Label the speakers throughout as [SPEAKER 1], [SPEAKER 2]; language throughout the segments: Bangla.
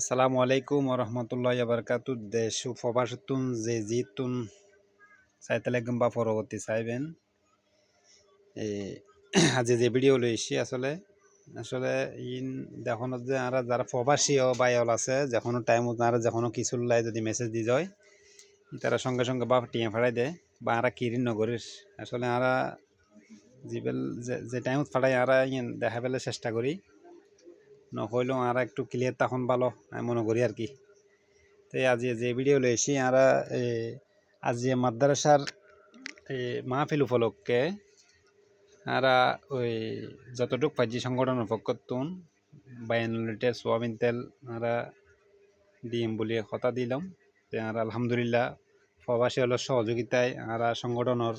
[SPEAKER 1] আসসালামু আলাইকুম রহমতুল্লাহ বারকাতু দেশ ফবাসতুন যে জিতুন চাইতালে গম্বা পরবর্তী চাইবেন আজি যে ভিডিও লইছি আসলে আসলে ইন দেখুন যে আর যারা প্রবাসী ও বাইল আছে যখন টাইম আর যখন কিছু লাই যদি মেসেজ দি যায়, তারা সঙ্গে সঙ্গে বা টিয়া ফাড়াই দেয়, বা আরা কিরিন নগরীর আসলে আরা যে- যে টাইমত ফাড়াই আরা ইন দেখা পেলে চেষ্টা করি। নহলেও আর একটু ক্লিয়ার তখন ভালো আমি মনে করি আর কি। তো আজি যে ভিডিও লইছি আর আজি মাদ্রাসার এই মাহফিল উপলক্ষে আর ওই যতটুক ফাজি সংগঠনের পক্ষতুন বায়ানুলিটে সোয়াবিন তেল আর দিম বলে কথা দিলাম তে আর আলহামদুলিল্লাহ প্রবাসী হলো সহযোগিতায় আর সংগঠনের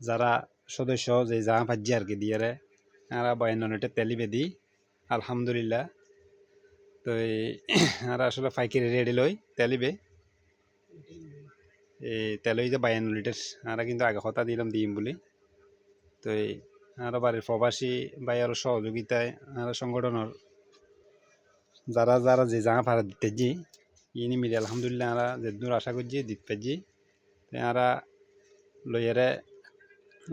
[SPEAKER 1] যারা সদস্য যে যা ফাজি আর কি দিয়ে আর বায়ানুলিটে তেলিবে দি আলহামদুলিল্লাহ। তো এই আর আসলে পাইকারি রেডি লই তেলিবে এই তেলই যে বায়ান্ন লিটার, আর কিন্তু আগে কথা দিলাম দিম বলি। তো এই আর বাড়ির প্রবাসী বাই আরও সহযোগিতায় আর সংগঠনের যারা যারা যে জায়গা ভাড়া দিতে জি, ইনি মিলে আলহামদুলিল্লাহ আরা যে দূর আশা করছি, দিতে পারছি আরা লইয়ারে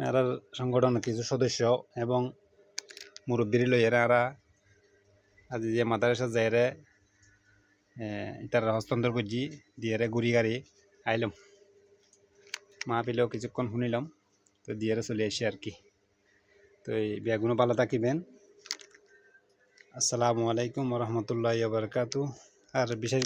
[SPEAKER 1] আর সংগঠনের কিছু সদস্য এবং মুরব্বীর লইয়ারে আরা আজ যে মাদ্রাসা যাইরে ইতার হস্তান্তর করছি দিয়ে গুড়ি গাড়ি আইলাম মা পেলেও কিছুক্ষণ শুনিলাম তো দিয়ে চলে আসি আর কি। তো এই বেগুনো ভালো থাকিবেন আসসালামু আলাইকুম রহমতুল্লাহ বারকাতু আর বিশেষ